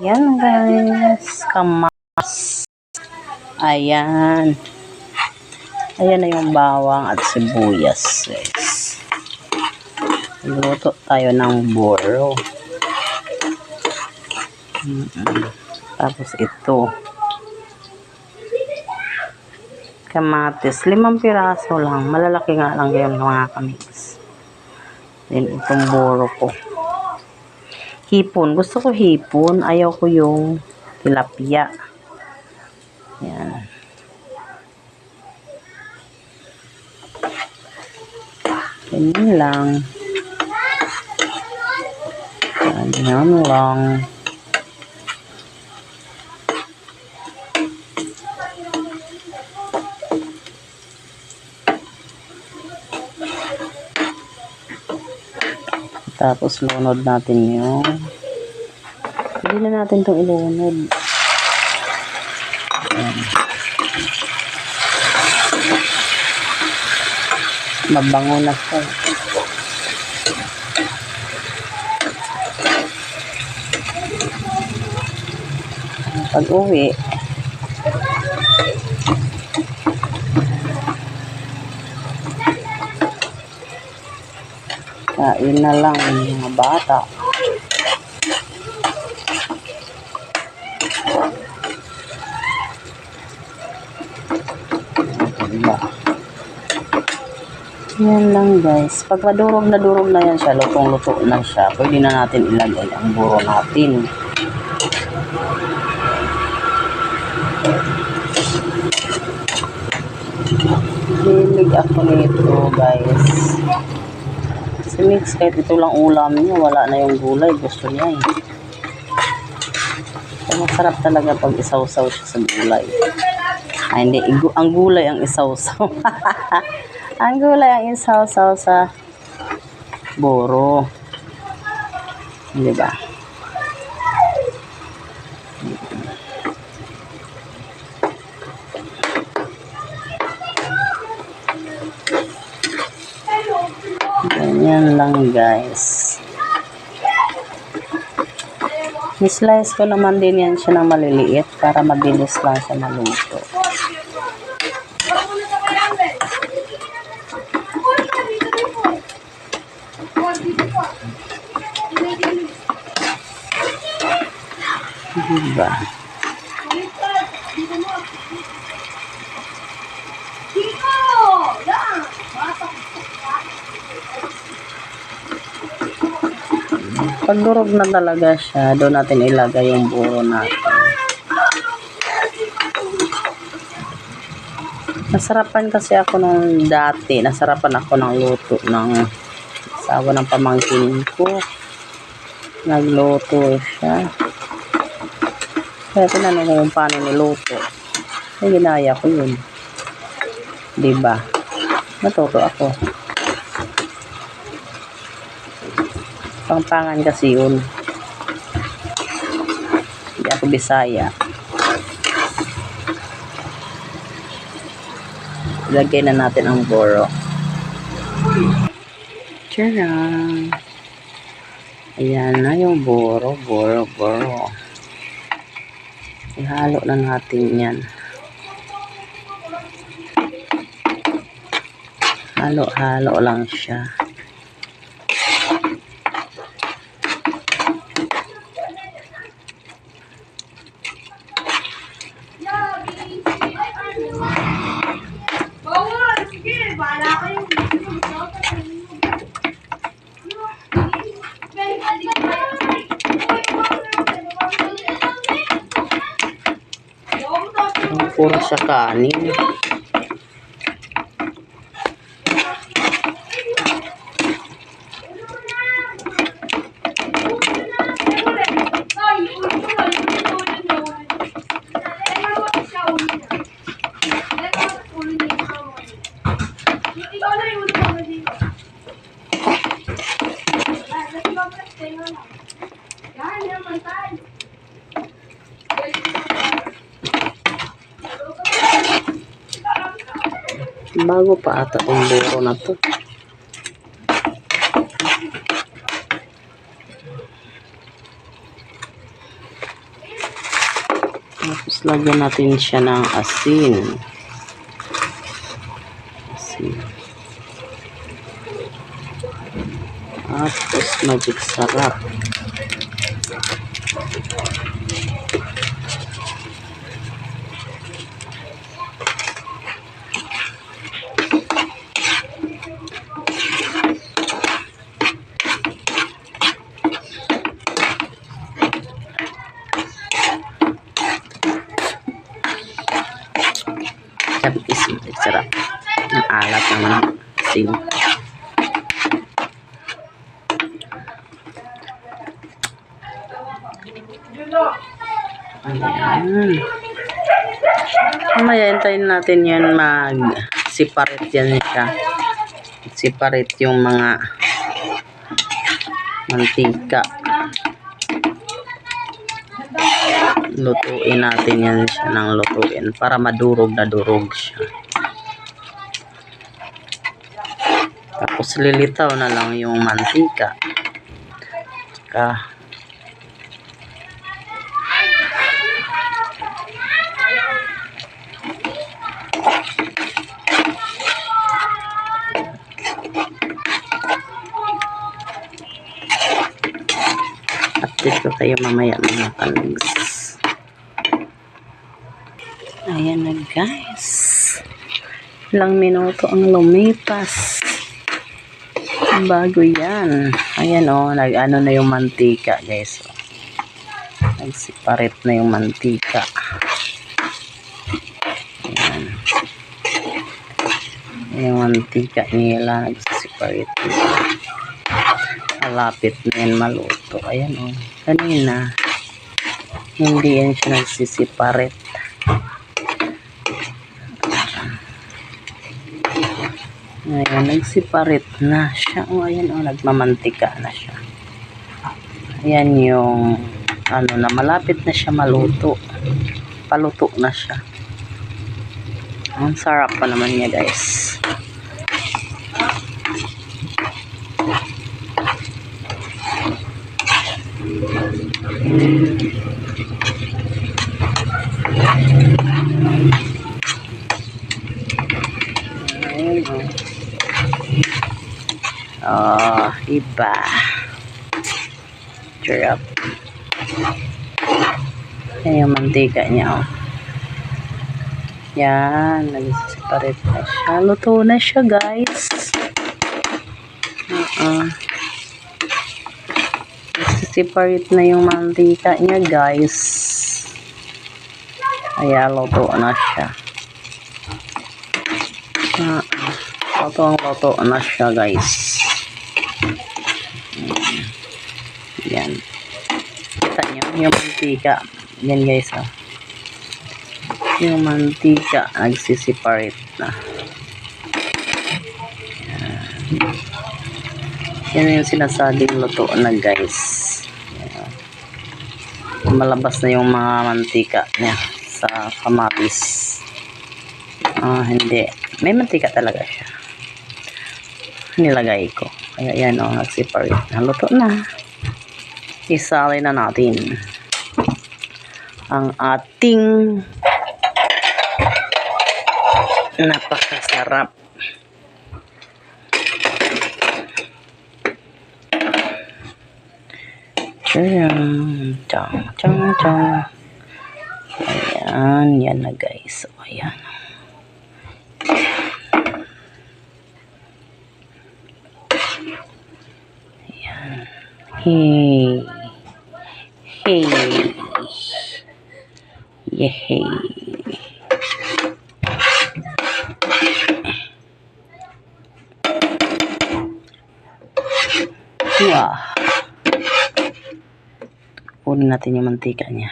Yan guys, kamas. Ayan. Ayan na yung bawang at sibuyas guys. Luto tayo ng boro. Mm-mm. Tapos ito. Kamatis. Limang piraso lang. Malalaki nga lang yun mga kamix. Then itong boro ko. Hipon. Gusto ko hipon. Ayaw ko yung tilapia. Yan. Ganyan lang. Ganyan lang. Tapos lunod natin yung hindi na natin itong ilunod. Mabango na siya. Pag uwi, kain na lang mga bata. Yan lang guys. Pag madurog na durog na yan siya, lutong-luto na siya, pwede na natin ilagay ang buro natin. Hilig ako nito guys. Mix, kahit ito lang ulam niya, wala na yung gulay. Gusto niya eh. So, masarap talaga pag isawsaw siya sa gulay. Ay, hindi. Ang gulay ang isawsaw. ang gulay ang isawsaw sa boro. Di ba? Ganyan lang guys. Nislice ko naman din yan siya ng maliliit para mabilis lang siya maluto. Diba? Pag durog na talaga siya, doon natin ilagay yung buro natin. Nasarapan kasi ako nung dati. Nasarapan ako ng luto ng asawa ng pamangkin ko. Nagluto siya. Kaya tinanong ko kung paano niluto. Ay, ginaya ko yun. Diba? Natuto ako. Pangpangan kasi yun. Hindi ako bisaya. Ilagay na natin ang boro. Tcharam! Ayan na yung boro, boro, boro. Ihalo na natin yan. Halo-halo lang siya. Siya kanin. Yan, yan, pantay. Bago pa ata tong buro na to. Tapos lagyan natin siya ng asin. Asin. Tapos magic sarap. Sabi is magic sarap. Ang alat ng asin. Ayan. Mamaya hintayin natin yan mag separate yan siya. Separate yung mga mantika. Lutuin natin yan siya ng lutuin para madurog na durog siya. Tapos lilitaw na lang yung mantika. Tsaka update ko kayo mamaya mga kalags. Ayan na guys. Ilang minuto ang lumipas. Bago yan. Ayan o, oh, nag-ano na yung mantika guys. Oh. Nag-separate na yung mantika. Ayan. Yung mantika nila nag-separate na malapit na yan maluto. Ayan o. Oh. Kanina, hindi yan siya nagsisiparet. Ayan, nagsiparit na siya. O, ayan o, nagmamantika na siya. Ayan yung, ano na, malapit na siya maluto. Paluto na siya. Ang sarap pa naman niya, guys. Ayan o. Oh, iba. Sarap. Yan yung mantika niya, oh. Yan, nag-separate na siya. Luto na siya, guys. Uh-uh. Nag-separate na yung mantika niya, guys. Kaya, luto na siya. Uh-uh. Luto ang luto na siya, guys. Yan. Kita nyo, yung mantika. Yan guys, oh. Yung mantika, nagsisiparate na. Yan. Yan yung sinasabing luto na guys. Yan. Malabas na yung mga mantika niya sa kamatis. Ah, hindi. May mantika talaga siya. Nilagay ko. Kaya yan, oh, nagsiparate na. Luto na isali na natin ang ating napakasarap Tiyang, tiyang, tiyang, tiyang. Ayan, yan na guys. Ayan. Ayan. Hey. Hey. Yehey. Wah. Kunin natin yung mantika niya.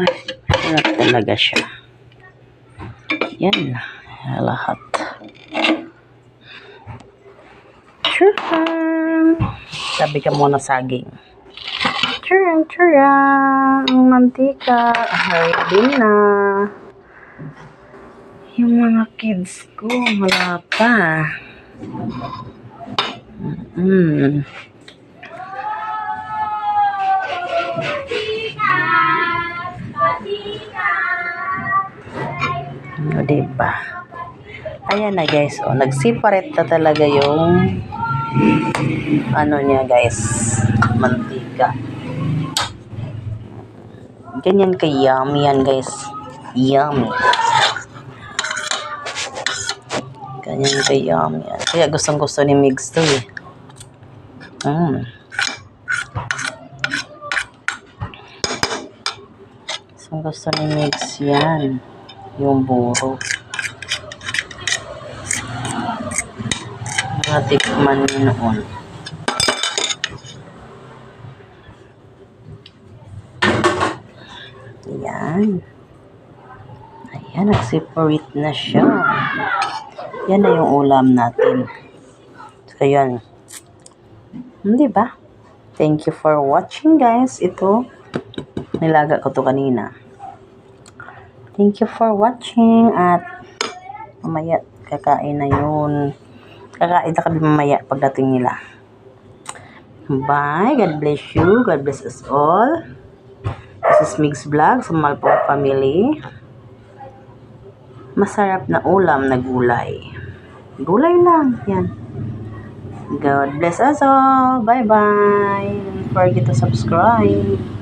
Ay, sarap talaga siya. Yan na. Lahat. Sabi ka muna saging. Tcharam, tcharam! Ang mantika, ready na. Yung mga kids ko, wala pa. Mm. O, diba? Ayan na guys, o, nag-separate na talaga yung ano niya guys, mantika. Ganyan ka yummy yan guys. Yummy. Ganyan ka yummy yan. Kaya gustong gusto ni Migs to eh. Mm. Gustong gusto ni Migs yan. Yung buro. Natikman niya noon. Ayan. Ayan, nag-separate na siya. Yan na yung ulam natin. So, yan. Hindi ba? Thank you for watching, guys. Ito, nilaga ko to kanina. Thank you for watching at mamaya kakain na yun. Kakain na kami mamaya pagdating nila. Bye. God bless you. God bless us all. This is Migs Vlog sa Malpong Family. Masarap na ulam na gulay. Gulay lang. Yan. God bless us all. Bye-bye. Don't forget to subscribe.